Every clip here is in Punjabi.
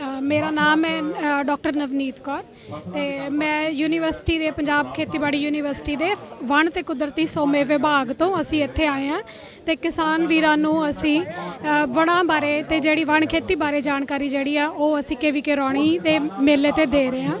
ਅ, ਮੇਰਾ ਨਾਮ ਹੈ ਡਾਕਟਰ ਨਵਨੀਤ ਕੌਰ ਤੇ ਮੈਂ ਯੂਨੀਵਰਸਿਟੀ ਦੇ ਪੰਜਾਬ ਖੇਤੀਬਾੜੀ ਯੂਨੀਵਰਸਿਟੀ ਦੇ ਫ- ਵਣ ਤੇ ਕੁਦਰਤੀ ਸੋਮੇ ਵਿਭਾਗ ਤੋਂ ਅਸੀਂ ਇੱਥੇ ਆਏ ਹਾਂ ਤੇ ਕਿਸਾਨ ਵੀਰਾਂ ਨੂੰ ਅਸੀਂ ਅ, ਵਣਾਂ ਬਾਰੇ ਤੇ ਜਿਹੜੀ ਵਣ ਖੇਤੀ ਬਾਰੇ ਜਾਣਕਾਰੀ ਜਿਹੜੀ ਆ ਉਹ ਅਸੀਂ ਕੇਵੀਕੇ ਰੌਣੀ ਦੇ ਮੇਲੇ ਤੇ ਦੇ ਰਹੇ ਹਾਂ।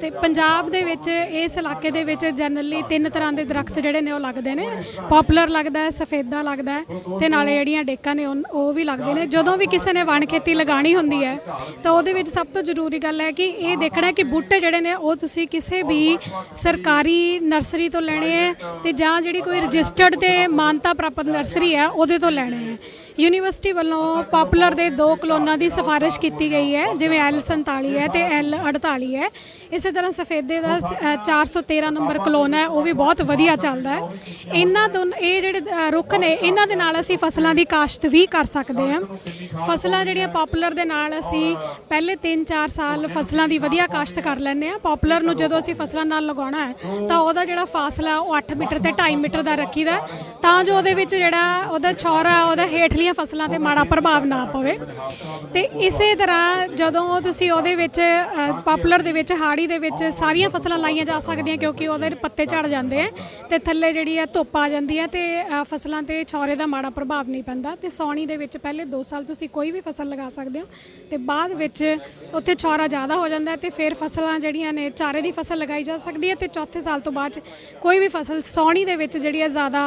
ਤੇ ਪੰਜਾਬ ਦੇ ਵਿੱਚ ਇਸ ਇਲਾਕੇ ਦੇ ਵਿੱਚ ਜਨਰਲੀ ਤਿੰਨ ਤਰ੍ਹਾਂ ਦੇ ਦਰਖਤ ਜਿਹੜੇ ਨੇ ਉਹ ਲੱਗਦੇ ਨੇ। ਪਪੂਲਰ ਲੱਗਦਾ ਹੈ ਸਫੇਦਾ ਲੱਗਦਾ ਹੈ ਤੇ ਨਾਲੇ ਜਿਹੜੀਆਂ ਡੇਕਾਂ ਨੇ ਉਨ- ਉਹ ਵੀ ਲੱਗਦੇ ਨੇ। ਜਦੋਂ ਵੀ ਕਿਸੇ ਨੇ ਵਣ ਖੇਤੀ ਲਗਾਣੀ ਹੁੰਦੀ ਹੈ ਤਾਂ ਤਾਂ ਉਹਦੇ ਵਿੱਚ ਸਭ ਤੋਂ ਜ਼ਰੂਰੀ ਗੱਲ ਹੈ ਕਿ ਇਹ ਦੇਖਣਾ ਕਿ ਬੂਟੇ ਜਿਹੜੇ ਨੇ ਉਹ ਤੁਸੀਂ ਕਿਸੇ ਵੀ ਸਰਕਾਰੀ ਨਰਸਰੀ ਤੋਂ ਲੈਣੇ ਹੈ ਤੇ ਜਾਂ ਜਿਹੜੀ ਕੋਈ ਰਜਿਸਟਰਡ ਤੇ ਮਾਨਤਾ ਪ੍ਰਾਪਤ ਨਰਸਰੀ ਹੈ, ਉਹਦੇ ਤੋਂ ਲੈਣੇ ਹੈ। ਯੂਨੀਵਰਸਿਟੀ ਵੱਲੋਂ ਪਪੂਲਰ ਦੇ ਦੋ ਕਲੋਨਾਂ ਦੀ ਸਿਫਾਰਿਸ਼ ਕੀਤੀ ਗਈ ਹੈ ਜਿਵੇਂ L47 ਹੈ ਤੇ L48 ਹੈ। ਇਸੇ ਤਰ੍ਹਾਂ ਸਫੇਦੇ ਦਾ ਸ- ਅ, 413 ਨੰਬਰ ਕਲੋਨ ਹੈ ਉਹ ਵੀ ਬਹੁਤ ਵਧੀਆ ਚੱਲਦਾ ਹੈ। ਇਹਨਾਂ ਤੋਂ ਇਹ ਜਿਹੜੇ ਰੁੱਖ ਨੇ ਇਹਨਾਂ ਦੇ ਨਾਲ ਅਸੀਂ ਫਸਲਾਂ ਦੀ ਕਾਸ਼ਤ ਵੀ ਕਰ ਸਕਦੇ ਹਾਂ। ਫਸਲਾਂ ਜਿਹੜੀਆਂ ਪਪੂਲਰ ਦੇ ਨਾਲ ਅਸੀਂ ਪਹਿਲੇ 3-4 ਸਾਲ ਫਸਲਾਂ ਦੀ ਵਧੀਆ ਕਾਸ਼ਤ ਕਰ ਲੈਂਦੇ ਹਾਂ। ਪਪੂਲਰ ਨੂੰ ਜਦੋਂ ਅਸੀਂ ਫਸਲਾਂ ਨਾਲ ਲਗਾਉਣਾ ਹੈ ਤਾਂ ਉਹਦਾ ਜਿਹੜਾ ਫਾਸਲਾ ਉਹ 8 ਮੀਟਰ ਤੇ 2.5 ਮੀਟਰ ਦਾ ਰੱਖੀਦਾ ਹੈ, ਤਾਂ ਜੋ ਉਹਦੇ ਵਿੱਚ ਜਿਹੜਾ ਉਹਦਾ ਛੌਰਾ ਉਹਦਾ ਹੇਠਲੀਆਂ ਫਸਲਾਂ ਤੇ ਮਾੜਾ ਪ੍ਰਭਾਵ ਨਾ ਪਵੇ। ਤੇ ਇਸੇ ਤਰ੍ਹਾਂ ਜਦੋਂ ਤੁਸੀਂ ਉਹਦੇ ਵਿੱਚ ਪਾਪੂਲਰ ਦੇ ਵਿੱਚ, ਹਾੜੀ ਦੇ ਵਿੱਚ ਸਾਰੀਆਂ ਫਸਲਾਂ ਲਾਈਆਂ ਜਾ ਸਕਦੀਆਂ ਕਿਉਂਕਿ ਉਹਦੇ ਪੱਤੇ ਝੜ ਜਾਂਦੇ ਆ ਤੇ ਥੱਲੇ ਜਿਹੜੀ ਆ ਧੁੱਪ ਆ ਜਾਂਦੀ ਹੈ ਤੇ ਫਸਲਾਂ ਤੇ ਛੌਰੇ ਦਾ ਮਾੜਾ ਪ੍ਰਭਾਵ ਨਹੀਂ ਪੈਂਦਾ। ਤੇ ਸੌਣੀ ਦੇ ਵਿੱਚ ਪਹਿਲੇ 2 ਸਾਲ ਤੁਸੀਂ ਕੋਈ ਵੀ ਫਸਲ ਲਗਾ ਸਕਦੇ ਹੋ ਤੇ ਬਾਅਦ ਵਿੱਚ ਉੱਥੇ ਛੌਰਾ ਜ਼ਿਆਦਾ ਹੋ ਜਾਂਦਾ ਹੈ ਤੇ ਫਿਰ ਫਸਲਾਂ ਜਿਹੜੀਆਂ ਨੇ ਚਾਰੇ ਦੀ ਫਸਲ ਲਗਾਈ ਜਾ ਸਕਦੀ ਹੈ ਤੇ ਚੌਥੇ ਸਾਲ ਤੋਂ ਬਾਅਦ 'ਚ ਕੋਈ ਵੀ ਫਸਲ ਸੌਣੀ ਦੇ ਵਿੱਚ ਜਿਹੜੀ ਹੈ ਜ਼ਿਆਦਾ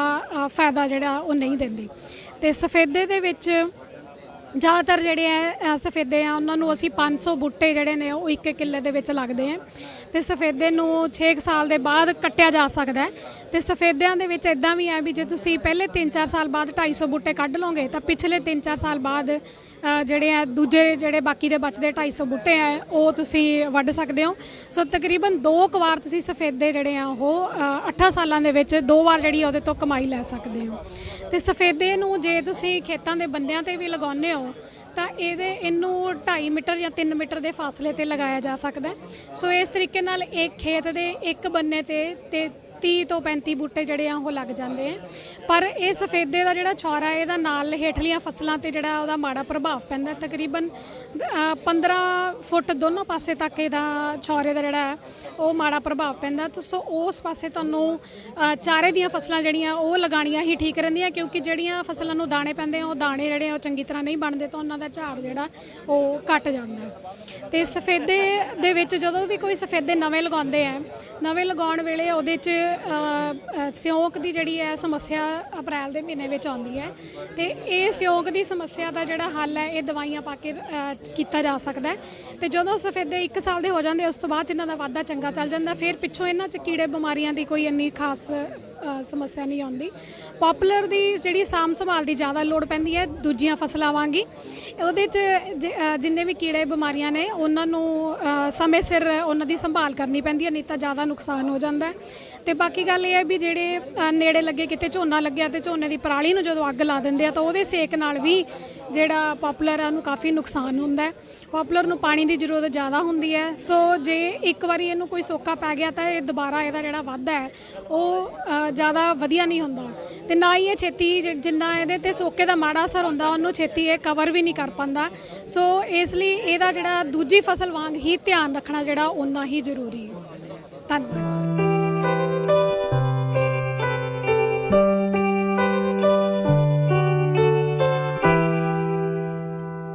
ਫਾਇਦਾ ਜਿਹੜਾ ਉਹ ਨਹੀਂ ਦਿੰਦੀ। ਤੇ ਸਫੇਦੇ ਦੇ ਵਿੱਚ ਜ਼ਿਆਦਾਤਰ ਜਿਹੜੇ ਆ ਸਫੇਦੇ ਆ, ਉਹਨਾਂ ਨੂੰ ਅਸੀਂ 500 ਬੂਟੇ ਜਿਹੜੇ ਨੇ ਉਹ ਇੱਕ ਕਿੱਲੇ ਦੇ ਵਿੱਚ ਲੱਗਦੇ ਆ ਤੇ ਸਫੇਦੇ ਨੂੰ 6 ਸਾਲ ਦੇ ਬਾਅਦ ਕੱਟਿਆ ਜਾ ਸਕਦਾ ਹੈ ਤੇ ਸਫੇਦਿਆਂ ਦੇ ਵਿੱਚ ਇਦਾਂ ਵੀ ਆ ਵੀ ਜੇ ਤੁਸੀਂ ਪਹਿਲੇ 3-4 ਸਾਲ ਬਾਅਦ 250 ਬੂਟੇ ਕੱਢ ਲਓਗੇ, ਤਾਂ ਪਿਛਲੇ 3-4 ਸਾਲ ਬਾਅਦ ਜਿਹੜੇ ਆ ਦੂਜੇ ਜਿਹੜੇ ਬਾਕੀ ਦੇ ਬਚਦੇ 250 ਬੂਟੇ ਆ ਉਹ ਤੁਸੀਂ ਵੱਢ ਸਕਦੇ ਹੋ। ਸੋ ਤਕਰੀਬਨ ਦੋ ਕੁ ਵਾਰ ਤੁਸੀਂ ਸਫੇਦੇ ਜਿਹੜੇ ਆ ਉਹ 8 ਸਾਲਾਂ ਦੇ ਵਿੱਚ ਦੋ ਵਾਰ ਜਿਹੜੀ ਉਹਦੇ ਤੋਂ ਕਮਾਈ ਲੈ ਸਕਦੇ ਹੋ। ਤੇ ਸਫੇਦੇ ਨੂੰ ਜੇ ਤੁਸੀਂ ਖੇਤਾਂ ਦੇ ਬੰਦਿਆਂ ਤੇ ਵੀ ਲਗਾਉਂਦੇ ਹੋ, ਤਾਂ ਇਹਦੇ, ਇਹਨੂੰ 2.5 ਮੀਟਰ ਜਾਂ 3 ਮੀਟਰ ਦੇ ਫਾਸਲੇ ਤੇ ਲਗਾਇਆ ਜਾ ਸਕਦਾ ਸੋ ਇਸ ਤਰੀਕੇ ਨਾਲ ਇੱਕ ਖੇਤ ਦੇ ਇੱਕ ਬੰਨੇ ਤੇ ਤੇ 30 ਤੋਂ 35 ਬੂਟੇ ਜਿਹੜੇ ਆ ਉਹ ਲੱਗ ਜਾਂਦੇ ਆ। ਪਰ ਇਹ ਸਫੇਦੇ ਦਾ ਜਿਹੜਾ ਛੌਰਾ ਇਹਦਾ ਨਾਲ ਹੇਠਲੀਆਂ ਫਸਲਾਂ ਤੇ ਜਿਹੜਾ ਉਹਦਾ ਮਾੜਾ ਪ੍ਰਭਾਵ ਪੈਂਦਾ ਤਕਰੀਬਨ ਅ, 15 ਫੁੱਟ ਦੋਨੋਂ ਪਾਸੇ ਤੱਕ ਇਹਦਾ ਛੌਰੇ ਦਾ ਜਿਹੜਾ ਹੈ, ਉਹ ਮਾੜਾ ਪ੍ਰਭਾਵ ਪੈਂਦਾ। ਤਾਂ ਸੋ ਉਸ ਪਾਸੇ ਤੁਹਾਨੂੰ ਚਾਰੇ ਦੀਆਂ ਫਸਲਾਂ ਜਿਹੜੀਆਂ ਉਹ ਲਗਾਣੀਆਂ ਹੀ ਠੀਕ ਰਹਿੰਦੀਆਂ ਕਿਉਂਕਿ ਜਿਹੜੀਆਂ ਫਸਲਾਂ ਨੂੰ ਦਾਣੇ ਪੈਂਦੇ ਆ ਉਹ ਦਾਣੇ ਜਿਹੜੇ ਆ ਉਹ ਚੰਗੀ ਤਰ੍ਹਾਂ ਨਹੀਂ ਬਣਦੇ ਤਾਂ ਉਹਨਾਂ ਦਾ ਝਾੜ ਜਿਹੜਾ ਉਹ ਘਟ ਜਾਂਦਾ ਹੈ। ਤੇ ਸਫੇਦੇ ਦੇ ਵਿੱਚ ਜਦੋਂ ਵੀ ਕੋਈ ਸਫੇਦੇ ਨਵੇਂ ਲਗਾਉਂਦੇ ਆ ਨਵੇਂ ਲਗਾਉਣ ਵੇਲੇ ਉਹਦੇ 'ਚ ਸਿਉਂਕ ਦੀ ਜਿਹੜੀ ਹੈ ਸਮੱਸਿਆ ਅਪ੍ਰੈਲ ਦੇ ਮਹੀਨੇ ਵਿੱਚ ਆਉਂਦੀ ਹੈ ਤੇ ਇਹ ਸਿਉਂਕ ਦੀ ਸਮੱਸਿਆ ਦਾ ਜਿਹੜਾ ਹੱਲ ਹੈ, ਇਹ ਦਵਾਈਆਂ ਪਾ ਕੇ ਕੀਤਾ ਜਾ ਸਕਦਾ ਹੈ। ਤੇ ਜਦੋਂ ਸਫੇਦੇ 1 ਸਾਲ ਦੇ ਹੋ ਜਾਂਦੇ, ਉਸ ਤੋਂ ਬਾਅਦ 'ਚ ਇਹਨਾਂ ਦਾ ਵਾਧਾ ਚੰਗਾ ਚੱਲ ਜਾਂਦਾ, ਫਿਰ ਪਿੱਛੋਂ ਇਹਨਾਂ 'ਚ ਕੀੜੇ ਬਿਮਾਰੀਆਂ ਦੀ ਕੋਈ ਇੰਨੀ ਖਾਸ ਸਮੱਸਿਆ ਨਹੀਂ ਆਉਂਦੀ। ਪਪੂਲਰ ਦੀ ਜਿਹੜੀ ਸਾਂਭ ਸੰਭਾਲ ਦੀ ਜ਼ਿਆਦਾ ਲੋੜ ਪੈਂਦੀ ਹੈ ਦੂਜੀਆਂ ਫਸਲਾਂ ਵਾਂਗੀ ਉਹਦੇ 'ਚ ਜ- ਅ, ਜਿੰਨੇ ਵੀ ਕੀੜੇ ਬਿਮਾਰੀਆਂ ਨੇ ਉਹਨਾਂ ਨੂੰ ਅ, ਸਮੇਂ ਸਿਰ ਉਹਨਾਂ ਦੀ ਸੰਭਾਲ ਕਰਨੀ ਪੈਂਦੀ ਹੈ ਨਹੀਂ ਤਾਂ ਜ਼ਿਆਦਾ ਨੁਕਸਾਨ ਹੋ ਜਾਂਦਾ ਹੈ। ਤੇ ਬਾਕੀ ਗੱਲ ਇਹ ਹੈ ਵੀ ਜਿਹੜੇ ਅ, ਨੇੜੇ ਲੱਗੇ ਕਿਤੇ ਝੋਨਾ ਲੱਗਿਆ ਤੇ ਝੋਨੇ ਦੀ ਪਰਾਲੀ ਨੂੰ ਜਦੋਂ ਅੱਗ ਲਾ ਦਿੰਦੇ ਆ ਤਾਂ ਉਹਦੇ ਸੇਕ ਨਾਲ ਵੀ ਜਿਹੜਾ ਪਪੂਲਰ ਆ ਉਹਨੂੰ ਕਾਫੀ ਨੁਕਸਾਨ ਹੁੰਦਾ ਹੈ। ਪਪੂਲਰ ਨੂੰ ਪਾਣੀ ਦੀ ਜ਼ਰੂਰਤ ਜ਼ਿਆਦਾ ਹੁੰਦੀ ਹੈ। ਸੋ ਜੇ ਇੱਕ ਵਾਰੀ ਇਹਨੂੰ ਕੋਈ ਸੋਕਾ ਪੈ ਗਿਆ ਤਾਂ ਇਹ ਦੁਬਾਰਾ ਇਹਦਾ ਜਿਹੜਾ ਵਾਧਾ ਹੈ ਉਹ ਜ਼ਿਆਦਾ ਵਧੀਆ ਨਹੀਂ ਹੁੰਦਾ। ਤੇ ਨਾ ਹੀ ਇਹ ਛੇਤੀ ਜਿ- ਜਿੰਨਾ ਇਹਦੇ ਤੇ ਸੋਕੇ ਦਾ ਮਾੜਾ ਅਸਰ ਹੁੰਦਾ, ਉਹਨੂੰ ਛੇਤੀ ਇਹ ਕਵਰ ਵੀ ਨਹੀਂ ਕਰ ਪਾਉਂਦਾ। ਸੋ ਇਸ ਲਈ ਇਹਦਾ ਜਿਹੜਾ ਦੂਜੀ ਫਸਲ ਵਾਂਗ ਹੀ ਧਿਆਨ ਰੱਖਣਾ ਜਿਹੜਾ ਓਨਾ ਹੀ ਜ਼ਰੂਰੀ ਹੈ। ਧੰਨਵਾਦ।